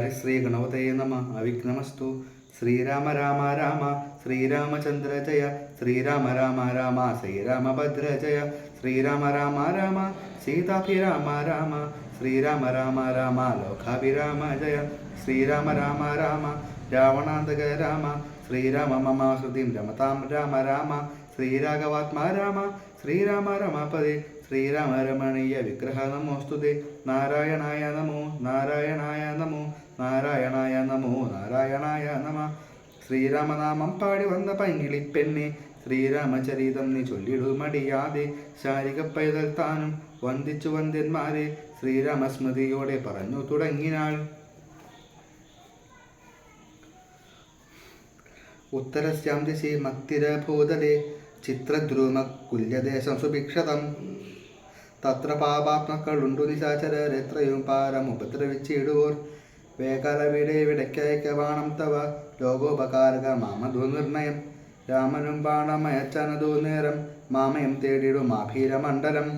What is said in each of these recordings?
ഹരിശ്രീ ഗണപതയെ നമ. അവിഘ്നമസ്തു. ശ്രീരാമ രാമ രാമ. ശ്രീരാമചന്ദ്ര ജയ. ശ്രീരാമ രാമ രാമ. ശ്രീരാമഭദ്ര ജയ. ശ്രീരാമ രാമ രാമ. സീതാഭിരാമ രാമ ശ്രീരാമ രാമ രാമ. ലോകാഭിരാമ ജയ. ശ്രീരാമ രാമ രാമ. രാവണാന്തക രാമ. ശ്രീരാമ മമ രമതാം രാമ രാമ. ശ്രീരാഘവാത്മാ രാമ. ശ്രീരാമ രമാപതി. ശ്രീരാമ രമണീയ വിഗ്രഹ നമോസ്തുതേ. നാരായണായ നമോ. നാരായണായ നാരായണായ നമോ നാരായണായ നമ. ശ്രീരാമനാമം പാടി വന്ന പൈങ്കിളി പെണ്ണെ ശ്രീരാമചരിതം നീ ചൊല്ലിടുമടിയാതെ ശാരിക പൈതൽ താനും വന്ദിച്ചു വന്ദ്യന്മാരെ ശ്രീരാമസ്മൃതിയോടെ പറഞ്ഞു തുടങ്ങിനാൾ. ഉത്തരശ്യാം ദിശി മത്തിരഭൂതലെ ചിത്രദ്രുമ കുല്യദേശം സുഭിക്ഷതം. തത്ര പാപാത്മക്കളുണ്ടു നിശാചരരെത്രയും പാരം ഉപദ്രവിച്ചിടുവോർ. വേകാലവിടെ വിടയ്ക്കയക്കവാണം തവ. ലോകോപകാരക മാമധു നിർണയം. രാമനും ബാണമയച്ചനതു നേരം മാമയം തേടിടും ആഭീരമണ്ഡലം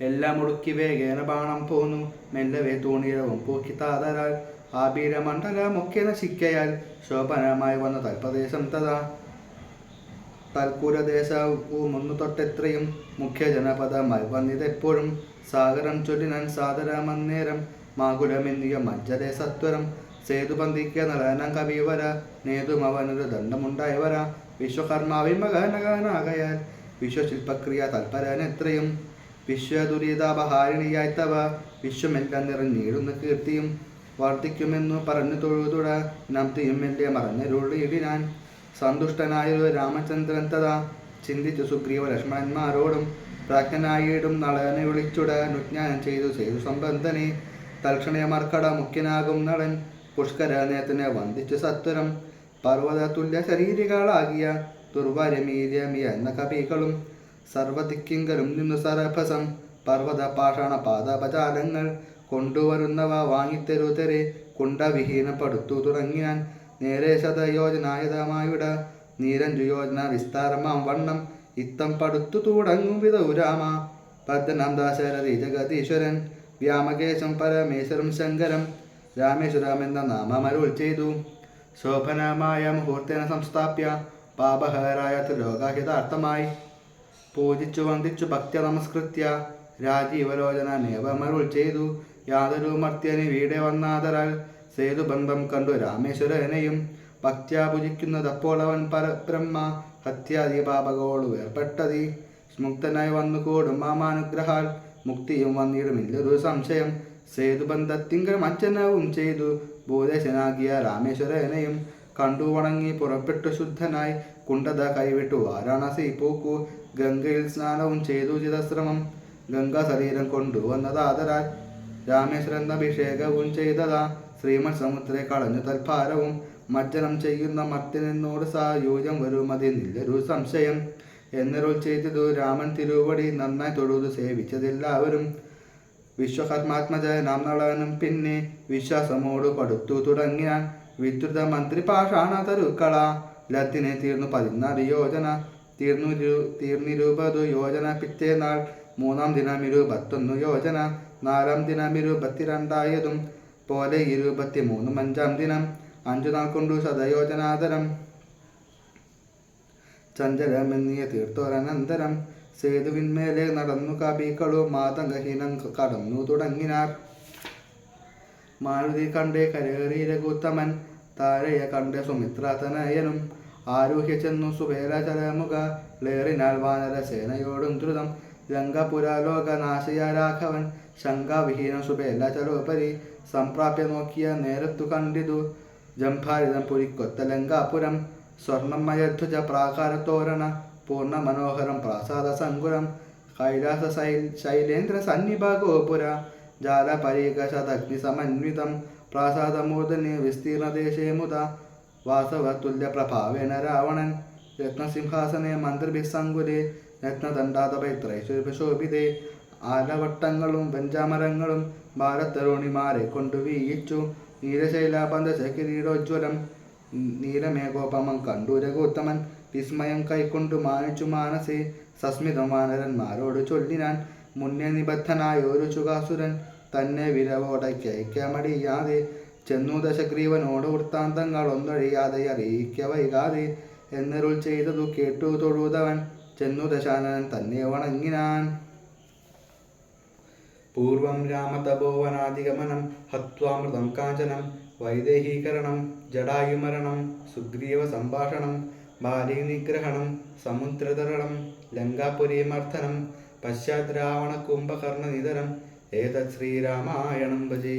എല്ലാം ഒടുക്കി വേഗേന ബാണം പോന്നു. മെല്ലവേ തൂണിരവും പൂക്കി ആഭീരമണ്ഡല ആഭീരമണ്ഡലമൊക്കെ നശിക്കയാൽ ശോഭനമായി വന്ന തൽപ്രദേശം തഥാ. തൽക്കുരദേശവും ഒന്നു തൊട്ടെത്രയും മുഖ്യജനപദമായി വന്നിതെപ്പോഴും. സാഗരം ചൊല്ലിനാൻ സാദരമന്നേരം മാകുലമെന്നിയ മജ്ജതേ സത്വരം. സേതുപന്തിക്ക നളനം കവിവര നേതും ദണ്ഡമുണ്ടായവര. വിശ്വകർമാവിൻ മകനകനാകയാൽ വിശ്വശില്പക്രിയ തൽപരൻ എത്രയും വിശ്വദുരിതാപഹാരിണിയായി തവ വിശ്വമെല്ലാം നിറഞ്ഞീടുന്ന കീർത്തിയും. വർദ്ധിക്കുമെന്നു പറഞ്ഞു തൊഴുതുട നബ്ദിയും മെല്ലെ മറഞ്ഞരുളിയിടിനാൻ. സന്തുഷ്ടനായൊരു രാമചന്ദ്രൻ തഥാ ചിന്തിച്ചു സുഗ്രീവ ലക്ഷ്മണന്മാരോടും പ്രാജ്ഞനായിടും നളനെ വിളിച്ചുട അനുജ്ഞാനം ചെയ്തു ചെയ്തു സംബന്ധനെ. തൽക്ഷണയ മർക്കട മുഖ്യനാകും നടൻ. പുഷ്കരനേത്തിനെ വന്ദിച്ചു സത്വരം. പർവത തുല്യ ശരീരികളാകിയ ദുർവരമീര്യമിയ എന്ന കവികളും സർവദിക്കിങ്കലും നിന്നു സരഭസം പർവത പാഷാണ പാദപചാലങ്ങൾ കൊണ്ടുവരുന്നവ വാങ്ങിത്തരുതരെ കുണ്ടവിഹീനപ്പെടുത്തു തുടങ്ങിയാൻ നേരെ ശതയോജനായുധമായുട നീരഞ്ചു യോജന വിസ്താരമാം വണ്ണം. ഇത്തം പടുത്തു തുടങ്ങും വിധൗരാമ പദ്മനാം ദാശരഥി ജഗതീശ്വരൻ വ്യാമകേശം പരമേശ്വരം ശങ്കരം രാമേശ്വരം എന്ന നാമമരുൾ ചെയ്തു. ശോഭനമായ മുഹൂർത്തേന സംസ്ഥാപ്യ പാപഹരായ ലോകഹിതാർത്ഥമായി പൂജിച്ചു വന്ദിച്ചു ഭക്തി നമസ്കൃത്യ രാജീവലോചന നേവമരുൾ ചെയ്തു. യാതൊരു മർത്യന് വീടെ സേതു ബന്ധം കണ്ടു രാമേശ്വരനെയും. ഭക്ത്യാ പൂജിക്കുന്നതപ്പോൾ അവൻ പരബ്രഹ്മ ഹത്യാദി പാപകോളു വേർപ്പെട്ടതി മുക്തനായി വന്നു കൂടും മാമാനുഗ്രഹാൽ മുക്തിയും വന്നിടുമില്ലൊരു സംശയം. സേതുബന്ധത്തിങ്കൽ അച്ഛനവും ചെയ്തു. ഭൂദേശനാകിയ രാമേശ്വരനെയും കണ്ടു വണങ്ങി പുറപ്പെട്ടു ശുദ്ധനായി കുണ്ടത കൈവിട്ടു. വാരാണസി പൂക്കു. ഗംഗയിൽ സ്നാനവും ചെയ്തു ചിതശ്രമം. ഗംഗാ ശരീരം കൊണ്ടുവന്നതാതരാൽ രാമേശ്വരൻ അഭിഷേകവും ചെയ്തതാ. ശ്രീമൻ സമുദ്രെ കളഞ്ഞു തൽഭാരവും. മജ്ജനം ചെയ്യുന്ന മത്തിനെന്നോട് സായൂജം വരുമതിന്നില്ലൊരു സംശയം. എന്നരുൾ ചെയ്തതു രാമൻ തിരുവടി നന്നായി തൊഴുതു സേവിച്ചതെല്ലാവരും. വിശ്വകർമാത്മജ നാം നളനും പിന്നെ വിശ്വാസമോട് പടുത്തു തുടങ്ങിയാൻ വിദ്യുത മന്ത്രി പാഷാണ തരുക്കള. ലത്തിനെ തീർന്നു പതിനാല് യോജന തീർന്നു തീർന്നിരുപതു യോജന. പിറ്റേനാൾ മൂന്നാം ദിനം ഇരുപത്തൊന്ന് യോജന നാലാം ദിനം ഇരുപത്തിരണ്ടായതും പോലെ ഇരുപത്തി മൂന്നും അഞ്ചാം ദിനം. അഞ്ചു നാൾ കൊണ്ടു ശതയോജനാതരം ചഞ്ചലമെന്നിയ തീർത്ഥോരനന്തരം സേതുവിന്മേലെ നടന്നു കവികളു മാതംഗഹീനം കടന്നു തുടങ്ങിനാർ. മാരുതി കണ്ടേ കരേറി രഘുത്തമൻ താരയ കണ്ടേ സുമിത്രാതനയനും ആരൂഹ്യ ചെന്നു സുബേലചരമുഖ ലേറിനാൽ വാനര സേനയോടും ദ്രുതം രംഗപുരാലോകനാശയ രാഘവൻ ശങ്കാവിഹീനം സുബേലചരോപരി സംപ്രാപ്യ നോക്കിയ നേരത്തു കണ്ടിതു ജംഭാരിതം പുരിക്കൊത്ത ലങ്കാപുരം സ്വർണമയധ്വജ പ്രാകാരത്തോരണ പൂർണ മനോഹരം പ്രാസാദ സങ്കുലം കൈലാസ ശൈ ശൈലേന്ദ്ര സന്നിഭ ഗോപുര ജാലപരീകശതഗ്നി സമന്വിതം പ്രാസാദമൂർധന്യ വിസ്തീർണദേശേ മുത വാസവതുല്യ പ്രഭാവേന രാവണൻ രത്നസിംഹാസനെ മന്ത്രിഭിസങ്കുലേ രത്നദണ്ഡാതപൈത്രൈശോഭിതേ ആലവട്ടങ്ങളും വെഞ്ചാമരങ്ങളും ഭാരതരുണിമാരെ കൊണ്ടു വീയിച്ചു നീലശൈലാപന്തശ കിരീടോജ്വലം നീലമേഘോപമം കണ്ടു രഘുത്തമൻ വിസ്മയം കൈക്കൊണ്ടു മാനിച്ചു മാനസേ. സസ്മിതം വാനരന്മാരോട് ചൊല്ലിനാൻ മുന്നേ നിബദ്ധനായ ഒരു ചുകാസുരൻ തന്നെ വിരവോടയ്ക്കയക്കാമടിയാതെ. ചെന്നു ദശഗ്രീവനോട് വൃത്താന്തങ്ങൾ ഒന്നൊഴിയാതെ അറിയിക്ക വൈകാതെ. എന്നരുൾ ചെയ്തതു കേട്ടു തൊഴുതവൻ. ചെന്നു ദശാനനൻ തന്നെ വണങ്ങിനാൻ. പൂർവം രാമതപോവനാധിഗമനം ഹത്വാമൃതം കാഞ്ചനം വൈദേഹീകരണം ജടായുമരണം സുഗ്രീവ സംഭാഷണം ബാലീ നിഗ്രഹണം സമുദ്രതരണം ലങ്കാപുരീമർദ്ദനം പശ്ചാത് കുംഭകർണനിധനം ഏതത് ശ്രീരാമായണം ഭജേ.